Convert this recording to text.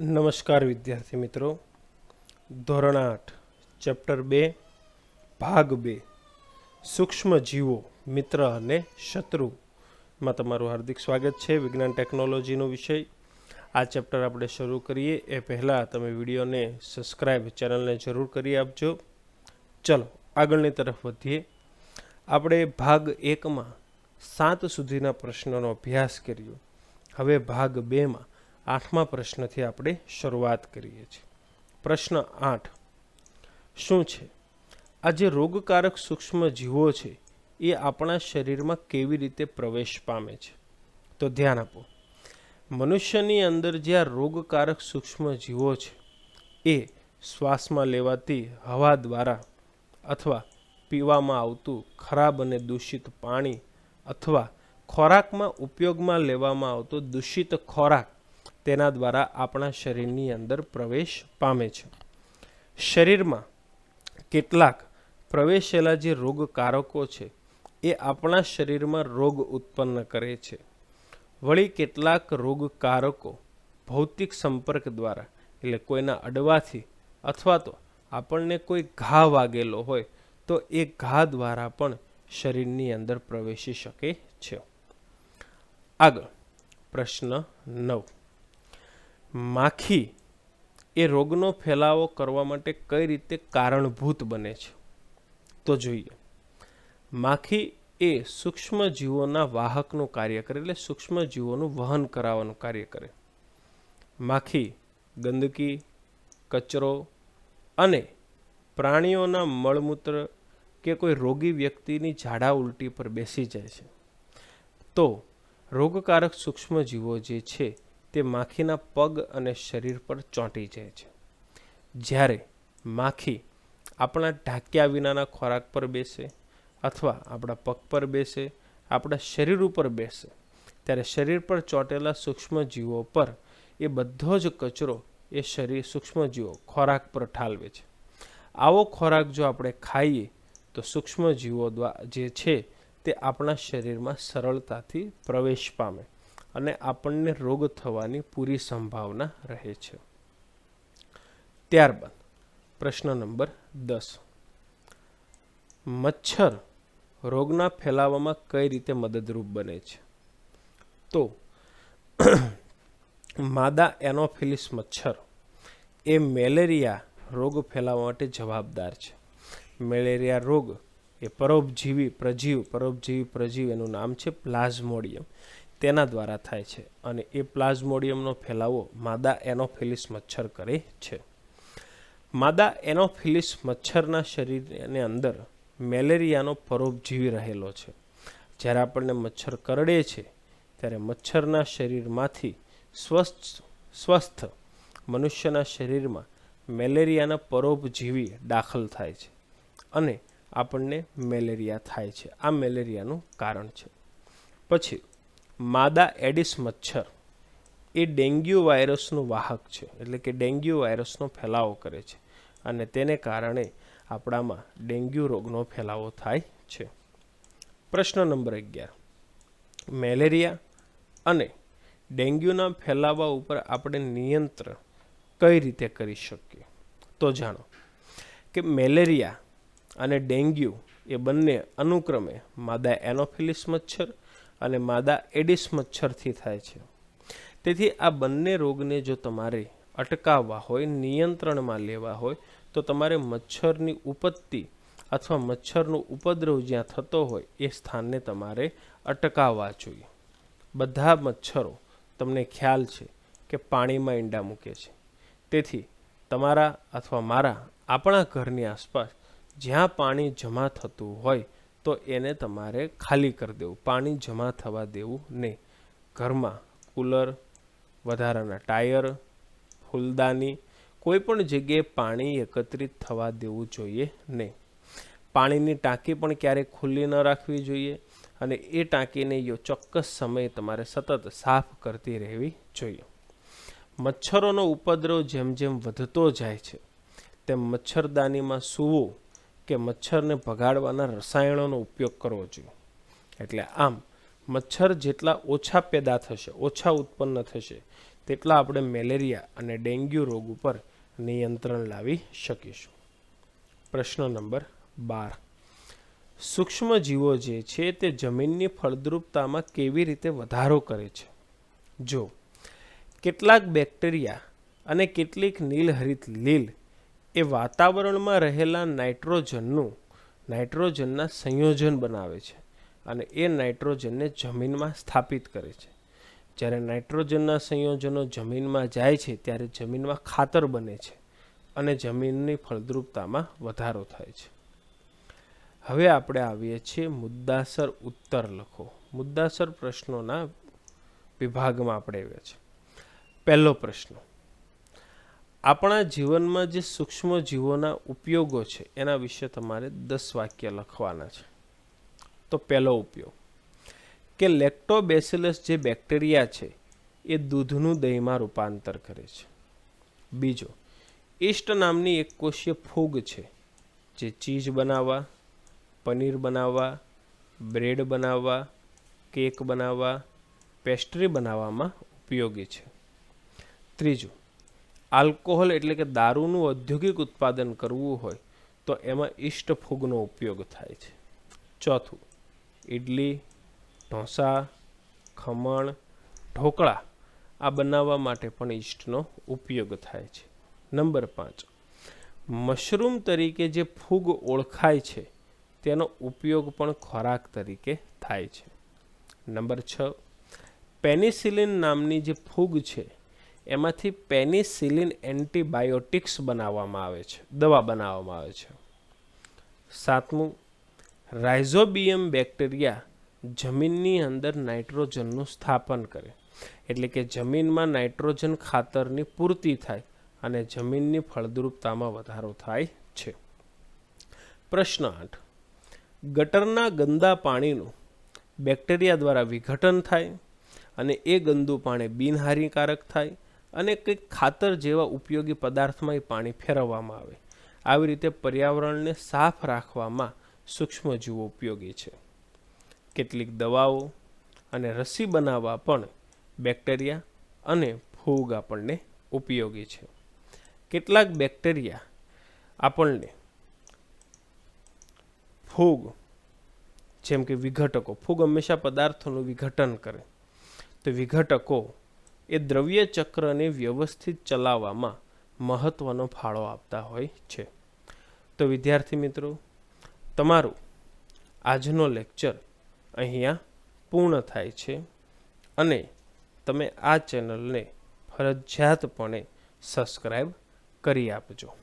નમસ્કાર વિદ્યાર્થી મિત્રો. ધોરણ આઠ, ચેપ્ટર બે, ભાગ બે, સૂક્ષ્મ જીવો, મિત્ર અને શત્રુમાં તમારું હાર્દિક સ્વાગત છે વિજ્ઞાન ટેકનોલોજીનો વિષય. આ ચેપ્ટર આપણે શરૂ કરીએ. એ પહેલાં તમે વિડીયોને સબસ્ક્રાઈબ ચેનલને જરૂર કરી આપજો. ચલો, આગળની તરફ વધીએ. આપણે ભાગ એકમાં સાત સુધીના પ્રશ્નોનો અભ્યાસ કર્યો. હવે ભાગ બેમાં આઠમા પ્રશ્નથી આપણે શરૂઆત કરીએ છીએ. પ્રશ્ન આઠ. શું છે? આ જે રોગકારક સૂક્ષ્મ જીવો છે, એ આપણા શરીરમાં કેવી રીતે પ્રવેશ પામે છે? તો ધ્યાન આપો. મનુષ્યની અંદર જે આ રોગકારક સૂક્ષ્મ જીવો છે, એ શ્વાસમાં લેવાતી હવા દ્વારા અથવા પીવામાં આવતું ખરાબ અને દૂષિત પાણી અથવા ખોરાકમાં ઉપયોગમાં લેવામાં આવતો દૂષિત ખોરાક તેના દ્વારા આપણા શરીરની અંદર પ્રવેશ પામે છે. શરીરમાં કેટલાક પ્રવેશેલા જે રોગકારકો છે, એ આપણા શરીરમાં રોગ ઉત્પન્ન કરે છે. વળી કેટલાક રોગકારકો ભૌતિક સંપર્ક દ્વારા, એટલે કોઈના અડવાથી અથવા તો આપણને કોઈ ઘા વાગેલો હોય, તો એ ઘા દ્વારા પણ શરીરની અંદર પ્રવેશી શકે છે. આગળ પ્રશ્ન નવ. માખી એ રોગનો ફેલાવો કરવા માટે કઈ રીતે કારણભૂત બને છે? તો જોઈએ. માખી એ સૂક્ષ્મ જીવોના વાહકનું કાર્ય કરે, એટલે સૂક્ષ્મ જીવોનું વહન કરાવવાનું કાર્ય કરે. માખી ગંદકી, કચરો અને પ્રાણીઓના મળમૂત્ર કે કોઈ રોગી વ્યક્તિની ઝાડા ઉલટી પર બેસી જાય છે. તો રોગકારક સૂક્ષ્મ જીવો જે છે તે માખીના પગ અને શરીર પર ચોંટી જાય છે. જ્યારે માખી આપણા ઢાંક્યા વિનાના ખોરાક પર બેસે અથવા આપણા પગ પર બેસે, આપણા શરીર ઉપર બેસે, ત્યારે શરીર પર ચોંટેલા સૂક્ષ્મ જીવો પર એ બધો જ કચરો એ શરીર સૂક્ષ્મ જીવો ખોરાક પર ઠાલવે છે. આવો ખોરાક જો આપણે ખાઈએ, તો સૂક્ષ્મ જીવો દ્વારા જે છે તે આપણા શરીરમાં સરળતાથી પ્રવેશ પામે. અને આપણને રોગ થવાની પૂરી સંભાવના રહે છે. ત્યારબાદ પ્રશ્ન નંબર દસ. મચ્છર રોગના ફેલાવામાં કઈ રીતે મદદરૂપ બને છે? તો માદા એનોફિલિસ મચ્છર એ મેલેરિયા રોગ ફેલાવવા માટે જવાબદાર છે. મેલેરિયા રોગ એ પરોપજીવી, પ્રજીવ પરોપજીવી, પ્રજીવ એનું નામ છે પ્લાઝ્મોડિયમ. તેના દ્વારા થાય છે અને એ પ્લાઝ્મોડિયમનો ફેલાવો માદા એનોફિલિસ મચ્છર કરે છે. માદા એનોફિલિસ મચ્છરના શરીરની અંદર મેલેરિયાનો પરોપજીવી રહેલો છે. જ્યારે આપણને મચ્છર કરડે છે, ત્યારે મચ્છરના શરીરમાંથી સ્વસ્થ સ્વસ્થ મનુષ્યના શરીરમાં મેલેરિયાના પરોપજીવી દાખલ થાય છે અને આપણને મેલેરિયા થાય છે. આ મેલેરિયાનું કારણ છે. પછી માદા એડિસ મચ્છર એ ડેન્ગ્યુ વાયરસનું વાહક છે, એટલે કે ડેન્ગ્યુ વાયરસનો ફેલાવો કરે છે અને તેને કારણે આપણામાં ડેન્ગ્યુ રોગનો ફેલાવો થાય છે. પ્રશ્ન નંબર અગિયાર. મેલેરિયા અને ડેન્ગ્યુના ફેલાવા ઉપર આપણે નિયંત્રણ કઈ રીતે કરી શકીએ? તો જાણો કે મેલેરિયા અને ડેન્ગ્યુ એ બંને અનુક્રમે માદા એનોફિલિસ મચ્છર અને માદા એડિસ મચ્છરથી થાય છે. તેથી આ બંને રોગને જો તમારે અટકાવવા હોય, નિયંત્રણમાં લેવા હોય, તો તમારે મચ્છરની ઉપત્તિ અથવા મચ્છરનો ઉપદ્રવ જ્યાં થતો હોય એ સ્થાનને તમારે અટકાવવા જોઈએ. બધા મચ્છરો, તમને ખ્યાલ છે કે પાણીમાં ઈંડા મૂકે છે. તેથી તમારા અથવા મારા આપણા ઘરની આસપાસ જ્યાં પાણી જમા થતું હોય તો એને તમારે ખાલી કરી દેવું. પાણી જમા થવા દેવું નહીં. ઘરમાં કુલર, વધારાના ટાયર, ફૂલદાની, કોઈ પણ જગ્યાએ પાણી એકત્રિત થવા દેવું જોઈએ નહીં. પાણીની ટાંકી પણ ક્યારેય ખુલ્લી ન રાખવી જોઈએ અને એ ટાંકીને ચોક્કસ સમયે તમારે સતત સાફ કરતી રહેવી જોઈએ. મચ્છરોનો ઉપદ્રવ જેમ જેમ વધતો જાય છે, તેમ મચ્છરદાનીમાં સૂવું કે મચ્છરને ભગાડવાના રસાયણોનો ઉપયોગ કરવો જોઈએ. એટલે આમ, મચ્છર જેટલા ઓછા પેદા થશે, ઓછા ઉત્પન્ન થશે, તેટલા આપણે મેલેરિયા અને ડેન્ગ્યુ રોગ ઉપર નિયંત્રણ લાવી શકીશું. પ્રશ્ન નંબર બાર. સૂક્ષ્મ જીવો જે છે તે જમીનની ફળદ્રુપતામાં કેવી રીતે વધારો કરે છે? જો, કેટલાક બેક્ટેરિયા અને કેટલીક નીલહરિત લીલ એ વાતાવરણમાં રહેલા નાઇટ્રોજનનું, નાઇટ્રોજનના સંયોજન બનાવે છે અને એ નાઇટ્રોજનને જમીનમાં સ્થાપિત કરે છે. જ્યારે નાઇટ્રોજનના સંયોજનો જમીનમાં જાય છે, ત્યારે જમીનમાં ખાતર બને છે અને જમીનની ફળદ્રુપતામાં વધારો થાય છે. હવે આપણે આવીએ છીએ મુદ્દાસર ઉત્તર લખો. મુદ્દાસર પ્રશ્નોના વિભાગમાં આપણે આવ્યા છે પહેલો પ્રશ્ન આપણા જીવનમાં જે સૂક્ષ્મ જીવોના ઉપયોગો છે, એના વિશે તમારે દસ વાક્ય લખવાના છે. તો પહેલો ઉપયોગ, કે લેક્ટોબેસિલસ જે બેક્ટેરિયા છે, એ દૂધનું દહીંમાં રૂપાંતર કરે છે. બીજો ઈસ્ટ નામની એક કોષીય ફૂગ છે, જે ચીઝ બનાવવા, પનીર બનાવવા, બ્રેડ બનાવવા, કેક બનાવવા, પેસ્ટ્રી બનાવવામાં ઉપયોગી છે. ત્રીજું આલ્કોહોલ એટલે કે દારૂનું ઔદ્યોગિક ઉત્પાદન કરવું હોય, તો એમાં ઈષ્ટ ફૂગનો ઉપયોગ થાય છે. ચોથું ઇડલી ઢોસા, ખમણ, ઢોકળા, આ બનાવવા માટે પણ ઈસ્ટનો ઉપયોગ થાય છે. નંબર પાંચ, મશરૂમ તરીકે જે ફૂગ ઓળખાય છે, તેનો ઉપયોગ પણ ખોરાક તરીકે થાય છે. નંબર છ, પેનિસિલિન નામની જે ફૂગ છે એમાંથી પેનિસિલિન એન્ટીબાયોટિક્સ બનાવવામાં આવે છે, દવા બનાવવામાં આવે છે. સાતમું, રાઇઝોબિયમ બેક્ટેરિયા જમીનની અંદર નાઇટ્રોજનનું સ્થાપન કરે. એટલે કે જમીનમાં નાઇટ્રોજન ખાતરની પૂર્તિ થાય અને જમીનની ફળદ્રુપતામાં વધારો થાય છે. પ્રશ્ન આઠ, ગટરના ગંદા પાણીનું બેક્ટેરિયા દ્વારા વિઘટન થાય અને એ ગંદુ પાણી બિનહાનિકારક થાય અને કંઈક ખાતર જેવા ઉપયોગી પદાર્થમાં એ પાણી ફેરવવામાં આવે. આવી રીતે પર્યાવરણને સાફ રાખવામાં સૂક્ષ્મજીવો ઉપયોગી છે. કેટલીક દવાઓ અને રસી બનાવવા પણ બેક્ટેરિયા અને ફૂગ આપણને ઉપયોગી છે. કેટલાક બેક્ટેરિયા આપણને ફૂગ, જેમ કે વિઘટકો, ફૂગ હંમેશા પદાર્થોનું વિઘટન કરે. તો વિઘટકો એ દ્રવ્ય ચક્રને વ્યવસ્થિત ચલાવવામાં મહત્વનો ફાળો આપતા હોય છે. તો વિદ્યાર્થી મિત્રો, તમારું આજનો લેક્ચર અહીંયા પૂર્ણ થાય છે અને તમે આ ચેનલને ફરજિયાતપણે સબસ્ક્રાઈબ કરી આપજો.